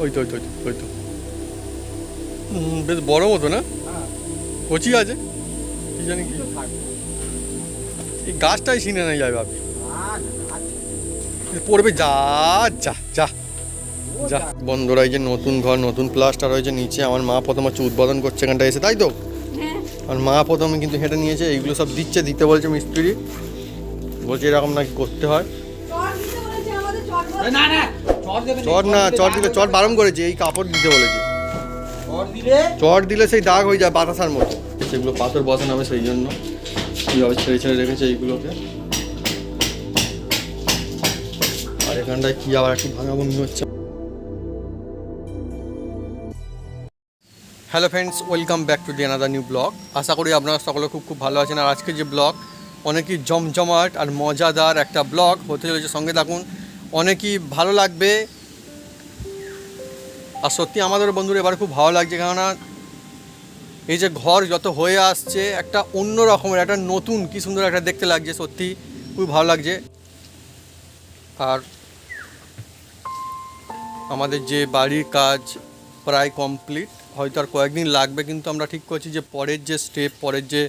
ওই তো ওই তো ওই তো, বেশ বড় মতো না? কচি আছে? কি জানি কি? এই গাছটাই চিনে নেই যাবে আপনি পড়বে যা যা যা যা। বন্ধুরা এই যে নতুন ঘর নতুন প্লাস্টার হয়েছে নিচে আমার মা প্রথম হচ্ছে উদ্বোধন করছে এখানটা এসে তাই তো? হ্যাঁ। আর মা প্রথমে কিন্তু হেঁটে নিয়েছে এইগুলো সব দিচ্ছে দিতে বলছে মিস্ত্রি। বলছে এরকম নাকি করতে হয়। না না চট চট না চট দিলে চট বারণ করেছে এই কাপড় দিতে বলেছে। চট দিলে? সেই দাগ হয়ে যায় বাতাসার মতো সেগুলো পাথর বসানো হবে সেই জন্য। কীভাবে ছেড়ে ছেড়ে রেখেছে এইগুলোকে। আর এখানটায় কি আবার একটু ভাঙাভুঙি হচ্ছে। Hello friends welcome back to the another new blog আশা করি আপনারা সকলে খুব খুব ভালো আছেন। আর আজকে যে ব্লগ অনেকই জমজমাট আর মজাদার একটা ব্লগ হতে চলেছে। সঙ্গে থাকুন অনেকই ভালো লাগবে। আর সত্যি আমাদের বন্ধুরা এবার খুব ভালো লাগছে, কেননা এই যে ঘর যত হয়ে আসছে, একটা অন্য রকমের, একটা নতুন কি সুন্দর একটা দেখতে লাগছে, সত্যি খুবই ভালো লাগছে। আর আমাদের যে বাড়ির কাজ প্রায় কমপ্লিট, হয়তো আর কয়েকদিন লাগবে, কিন্তু আমরা ঠিক করছি যে পরের যে স্টেপ, পরের যে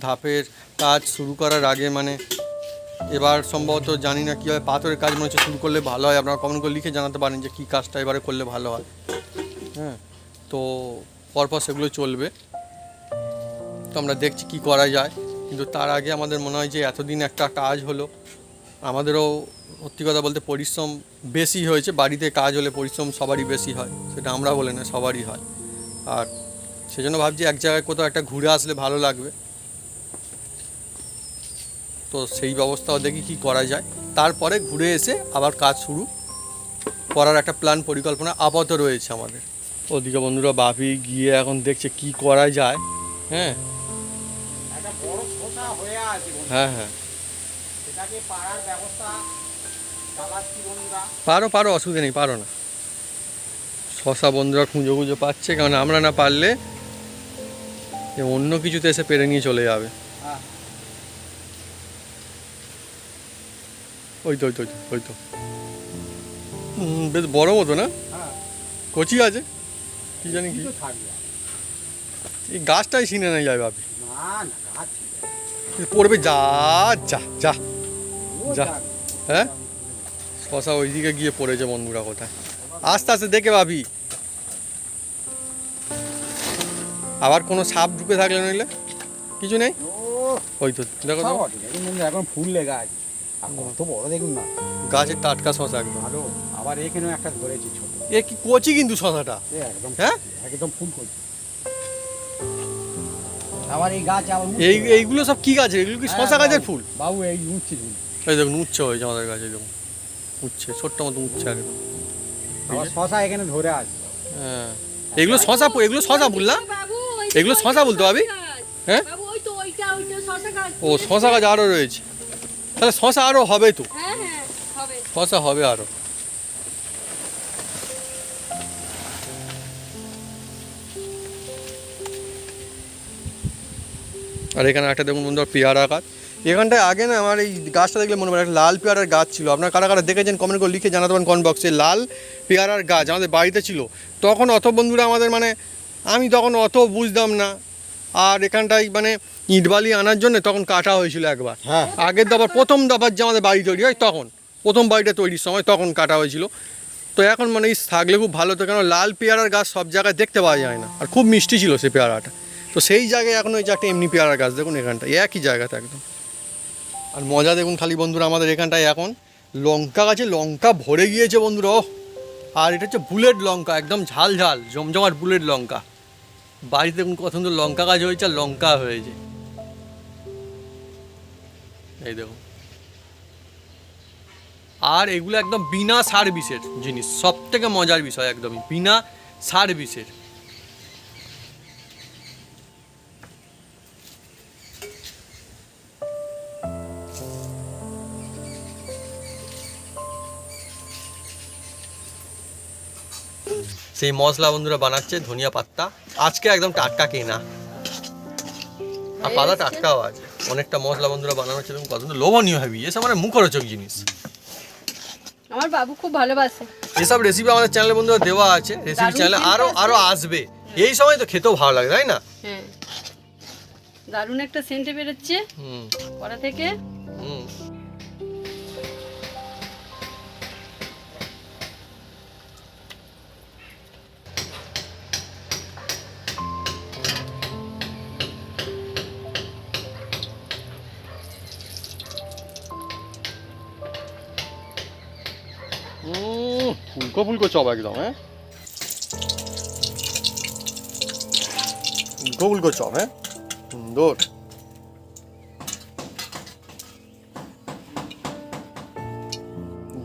ধাপের কাজ শুরু করার আগে মানে এবার সম্ভবত জানি না কীভাবে পাথরের কাজ মনে হচ্ছে, শুরু করলে ভালো হয়। আপনারা কমেন্ট করে লিখে জানাতে পারেন যে কী কাজটা এবারে করলে ভালো হয়। হ্যাঁ তো পরপর সেগুলো চলবে। তো আমরা দেখছি কি করা যায়। কিন্তু তার আগে আমাদের মনে হয় যে এতদিন একটা কাজ হলো। আমাদেরও সত্যি কথা বলতে পরিশ্রম বেশি হয়েছে। বাড়িতে কাজ হলে পরিশ্রম সবারই বেশি হয়। সেটা আমরা বলে না, সবারই হয়। আর সেজন্য ভাবছি এক জায়গায় কোথাও একটা ঘুরে আসলে ভালো লাগবে। তো সেই ব্যবস্থাও দেখি কি করা যায়। তারপরে ঘুরে এসে আবার কাজ শুরু করার একটা প্ল্যান পরিকল্পনা আপাতত রয়েছে আমাদের। ওদিকে বন্ধুরা বাপি গিয়ে এখন দেখছে কি করা যায়। হ্যাঁ। হয়ে। হ্যাঁ হ্যাঁ। পারো পারো অসুবিধা নেই পারো না। শশা বন্ধুরা খুঁজো খুঁজো পাচ্ছে কারণ আমরা না পারলে অন্য কিছুতে এসে পেরে নিয়ে চলে যাবে। ওই তো ওই তো ওই তো, হুম, বেশ বড় মতো না? হ্যাঁ। কচি আছে? কি জানি কি। এই গাছটাই চিনে নেই যাবে আপনি না না। পড়বে যা যা যা যা। হ্যাঁ? শশা ওইদিকে গিয়ে পড়েছে বন্ধুরা কোথায়। আস্তে আস্তে দেখে ভাবি। আবার কোনো সাপ ঢুকে থাকলে নইলে? কিছু নেই? ওই তো দেখো এখন ফুল লেগে আছে। আর কত বড় দেখুন না। গাছের টাটকা শশা একদম। ভালো আবার এখানেও একটা ধরেছি ছোট। এ কি কচি কিন্তু শশাটা? এ একদম হ্যাঁ? একদম ফুল করছে আবার এই গাছ আবার এই এইগুলো সব কি গাছের এগুলো কি হ্যাঁ, শশা গাছের ফুল? বাবু এই ফুল এই দেখুন উচ্ছে হয়েছে আমাদের গাছে দেখুন। উচ্ছে ছোট্ট মতো উচ্ছে একদম আবার শশা এখানে ধরে আছে। হ্যাঁ। এগুলো শশা এগুলো শশা ফুল না? এগুলো শশা বলতে পারবি? হ্যাঁ? বাবু ওই তো ওইটা ওইটা শশা গাছ। ও শশা গাছ আরও রয়েছে। তাহলে শশা আরও হবে তো? হ্যাঁ হ্যাঁ হবে। শশা হবে আরও আর এখানে একটা দেখুন বন্ধু পেয়ারা গাছ। এখানটায় আগে না আমার এই গাছটা দেখলে মনে পড়ে একটা লাল পেয়ারার গাছ ছিল। আপনারা কারা কারা দেখেছেন কমেন্ট করে লিখে জানাতে পারেন কমেন্ট বক্সে লাল পেয়ারার গাছ আমাদের বাড়িতে ছিল। তখন অত বন্ধুরা আমাদের মানে আমি তখন অত বুঝতাম না। আর এখানটায় মানে ইটবালি আনার জন্য তখন কাটা হয়েছিল একবার। হ্যাঁ। আগের দফার প্রথম দফার যে আমাদের বাড়ি তৈরি হয় তখন প্রথম বাড়িটা তৈরির সময় তখন কাটা হয়েছিল। তো এখন মানে থাকলে খুব ভালো তো কেন লাল পেয়ারার গাছ সব জায়গায় দেখতে পাওয়া যায় না। আর খুব মিষ্টি ছিল সেই পেয়ারাটা। তো সেই জায়গায় এখন ওই যে একটা এমনি পেয়ারার গাছ দেখুন এখানটা একই জায়গাতে একদম। আর মজা দেখুন খালি বন্ধুরা আমাদের এখানটায় এখন। লঙ্কা গাছে লঙ্কা ভরে গিয়েছে বন্ধুরা আর এটা হচ্ছে বুলেট লঙ্কা একদম ঝাল ঝাল জমজমাট বুলেট লঙ্কা। বাড়িতে কত সুন্দর লঙ্কা গাছ হয়েছে আর লঙ্কা হয়েছে। এই দেখো। আর এগুলো একদম বিনা সার্ভিসের জিনিস সব থেকে মজার বিষয় একদমই, বিনা সার্ভিসের সেই মশলা বন্ধুরা বানাচ্ছে ধনিয়া পাত্তা আজকে একদম টাটকা কেনা। আর পাতা টাটকাও আছে। অনেকটা মশলা বন্ধুরা বানানো হচ্ছে এবং কত লোভনীয় হবি এসব মানে মুখরোচক জিনিস। আমার বাবু খুব ভালোবাসে। এসব রেসিপি আমাদের চ্যানেলে বন্ধুরা দেওয়া আছে। রেসিপি চ্যানেলে আরও আরও আসবে। এই সময় তো খেতেও ভালো লাগে তাই না? হ্যাঁ। দারুণ একটা সেন্টে বেরোচ্ছে। হুম। কড়া থেকে। হুম। ফুলকো ফুলকো চপ একদম হ্যাঁ? ফুলকো ফুলকো চপ হ্যাঁ? সুন্দর।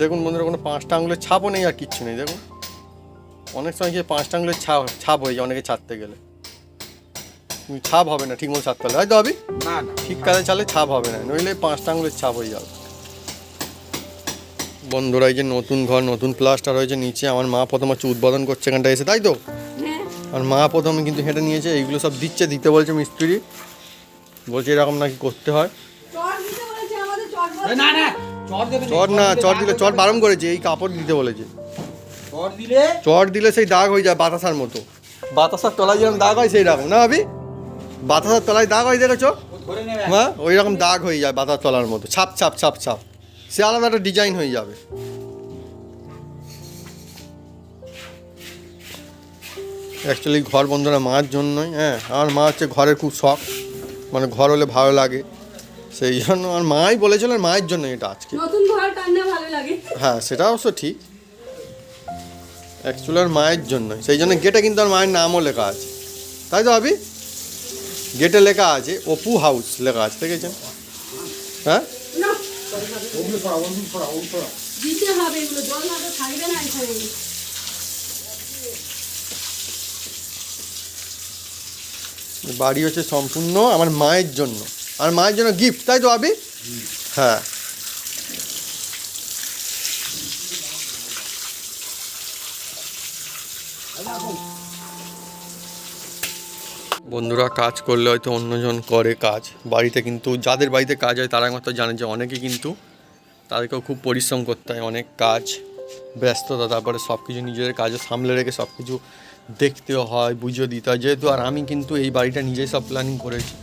দেখুন বন্ধুরা কোনো পাঁচটা আঙুলের ছাপও নেই আর কিচ্ছু নেই দেখুন। অনেক সময় গিয়ে পাঁচটা আঙুলের ছাপ ছাপ হয়ে যায় অনেকে ছাড়তে গেলে। কিন্তু ছাপ হবে না ঠিক মতো ছাড়তে হলে হয়তো হবে। না না। ঠিক কাজে চালে ছাপ হবে না নইলে পাঁচটা আঙুলের ছাপ হয়ে যাবে। বন্ধুরা এই যে নতুন ঘর নতুন প্লাস্টার হয়েছে নিচে। আমার মা প্রথম হচ্ছে উদ্বোধন করছে এখানটা এসে তাই তো? হ্যাঁ। আর মা প্রথমে কিন্তু হেঁটে নিয়েছে এইগুলো সব দিচ্ছে দিতে বলছে মিস্ত্রি। বলছে এরকম নাকি করতে হয়। চট দিতে বলেছে আমাদের চট এ, না না চট চট না চট দিলে চট বারণ করেছে এই কাপড় দিতে বলেছে। চট দিলে? চট দিলে সেই দাগ হয়ে যায় বাতাসার মতো। বাতাসার তলায় যেরকম দাগ হয় সেই রকম না ভাবি? বাতাসার তলায় দাগ হয় দেখেছ? হ্যাঁ ওই রকম দাগ হয়ে যায় বাতাস তলার মতো। ছাপ ছাপ ছাপ ছাপ। সে আলাদা একটা ডিজাইন হয়ে যাবে। অ্যাকচুয়ালি ঘর বন্ধুরা মার জন্যই হ্যাঁ আমার মা হচ্ছে ঘরের খুব শখ মানে ঘর হলে ভালো লাগে সেই জন্য আমার মাই বলেছিল আর মায়ের জন্য এটা আজকে। নতুন ঘর টান্না ভালো লাগে। হ্যাঁ সেটা অবশ্য ঠিক। অ্যাকচুয়ালি আর মায়ের জন্যই সেই জন্য গেটে কিন্তু আর মায়ের নামও লেখা আছে। তাই তো আবি গেটে লেখা আছে অপু হাউস লেখা আছে দেখেছেন? হ্যাঁ? ওগুলো সরা ওগুলো সরা ওগুলো সরা দিতে হবে এগুলো জল না তো থাকবে না এখানে। বাড়ি হচ্ছে সম্পূর্ণ আমার মায়ের জন্য। আর মায়ের জন্য গিফট তাই তো আবি? হ্যাঁ। বন্ধুরা কাজ করলে হয়তো অন্যজন করে কাজ। বাড়িতে কিন্তু যাদের বাড়িতে কাজ হয় তারা একমাত্র জানে যে অনেকে কিন্তু তাদেরকেও খুব পরিশ্রম করতে হয়, অনেক কাজ, ব্যস্ততা, তারপরে সব কিছু নিজের কাজে সামলে রেখে সব কিছু দেখতেও হয়, বুঝিয়ে দিতে হয়। যেহেতু আর আমি কিন্তু এই বাড়িটা নিজেই সব প্ল্যানিং করেছি।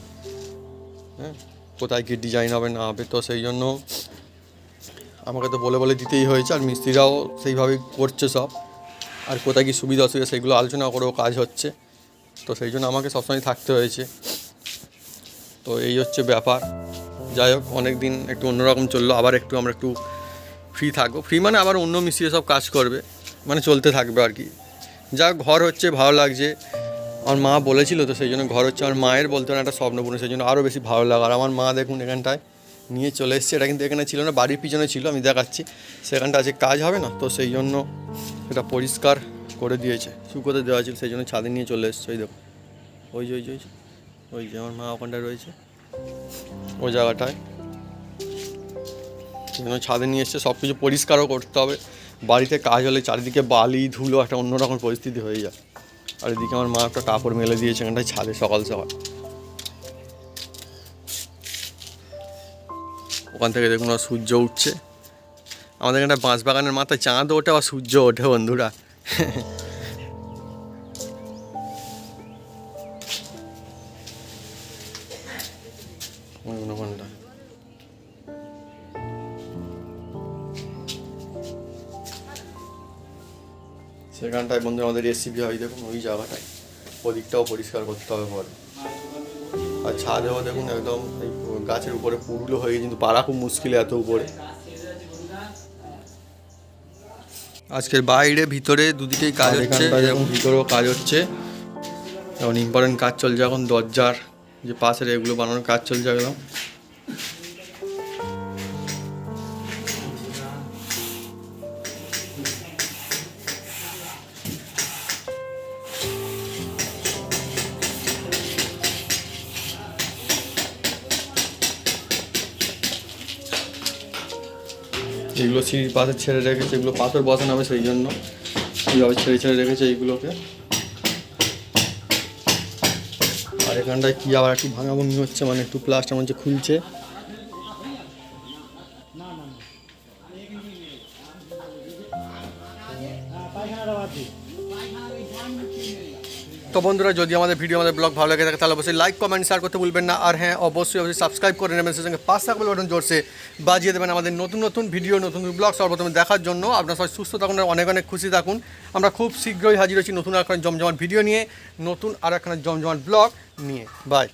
হ্যাঁ কোথায় কী ডিজাইন হবে, না হবে, তো সেই জন্য আমাকে তো বলে বলে দিতেই হয়েছে, আর মিস্ত্রিরাও সেইভাবেই করছে সব। আর কোথায় কী সুবিধা অসুবিধা সেগুলো আলোচনা করেও কাজ হচ্ছে। তো সেই জন্য আমাকে সবসময় থাকতে হয়েছে। তো এই হচ্ছে ব্যাপার। যাই হোক অনেক দিন একটু অন্যরকম চলল, আবার একটু আমরা একটু ফ্রি থাকব। ফ্রি মানে আবার অন্য মিশিয়ে সব কাজ করবে মানে চলতে থাকবে আর কি। যা ঘর হচ্ছে, ভালো লাগছে। আমার মা বলেছিল তো, সেই জন্য ঘর হচ্ছে, আমার মায়ের বলতে না, একটা স্বপ্নপূর্ণ সেই জন্য আরও বেশি ভালো লাগে। আর আমার মা দেখুন এখানটায় নিয়ে চলে এসছে, এটা কিন্তু এখানে ছিল না, বাড়ির পিছনে ছিল, আমি দেখাচ্ছি। সেখানটা আছে কাজ হবে না, তো সেই জন্য এটা পরিষ্কার করে দিয়েছে, শুকোতে দেওয়া ছিল, সেই জন্য ছাদে নিয়ে চলে এসছে, ওই দেখো ওই যে ওই যে ওই যে, আমার মা ওখানটায় রয়েছে। ওই জায়গাটায়। জন্য ছাদে নিয়ে এসছে সব কিছু পরিষ্কারও করতে হবে। বাড়িতে কাজ হলে চারিদিকে বালি, ধুলো, একটা অন্যরকম পরিস্থিতি হয়ে যায়। আর এদিকে আমার মা একটা কাপড় মেলে দিয়েছে এখানটায় ছাদে সকাল সকাল। ওখান থেকে দেখুন আর সূর্য উঠছে। আমাদের এখানে বাঁশ বাগানের মাথায় চাঁদ ওঠে, আবার সূর্য ওঠে বন্ধুরা। সেখানটায় বন্ধু আমাদের রেসিপি হয় দেখুন ওই জায়গাটায়। ওদিকটাও পরিষ্কার করতে হবে পরে আর ছাদেও দেখুন একদম এই গাছের উপরে পুরুলো হয়ে কিন্তু পাড়া খুব মুশকিল এত উপরে। আজকের বাইরে ভিতরে দুদিকেই কাজ হচ্ছে ভিতরেও কাজ হচ্ছে। এখন ইম্পর্টেন্ট কাজ চলছে এখন দরজার যে পাশের এগুলো বানানোর কাজ চলছে একদম। যেগুলো সিঁড়ির পাশে ছেড়ে রেখেছে, এগুলো পাথর বসানো হবে সেই জন্য। এইভাবে ছেড়ে ছেড়ে রেখেছে এইগুলোকে। আর এখানটায় কি আবার একটু ভাঙাভঙ্গি হচ্ছে মানে একটু প্লাস্টার মধ্যে খুলছে। তো বন্ধুরা, যদি আমাদের ভিডিও আমাদের ব্লগ ভালো লাগে থাকে, তাহলে অবশ্যই লাইক কমেন্ট শেয়ার করতে ভুলবেন না। আর হ্যাঁ অবশ্যই অবশ্যই সাবস্ক্রাইব করে নেবেন, সেই সঙ্গে পাঁচ থাকবে বাটন জোরসে বাজিয়ে দেবেন আমাদের নতুন নতুন ভিডিও নতুন ব্লগ সর্বপ্রথমে দেখার জন্য। আপনার সবাই সুস্থ থাকুন অনেক অনেক খুশি থাকুন। আমরা খুব শীঘ্রই হাজির হচ্ছি নতুন আর জমজমান ভিডিও নিয়ে, নতুন আর একখানা জমজমাট ব্লগ নিয়ে। বাই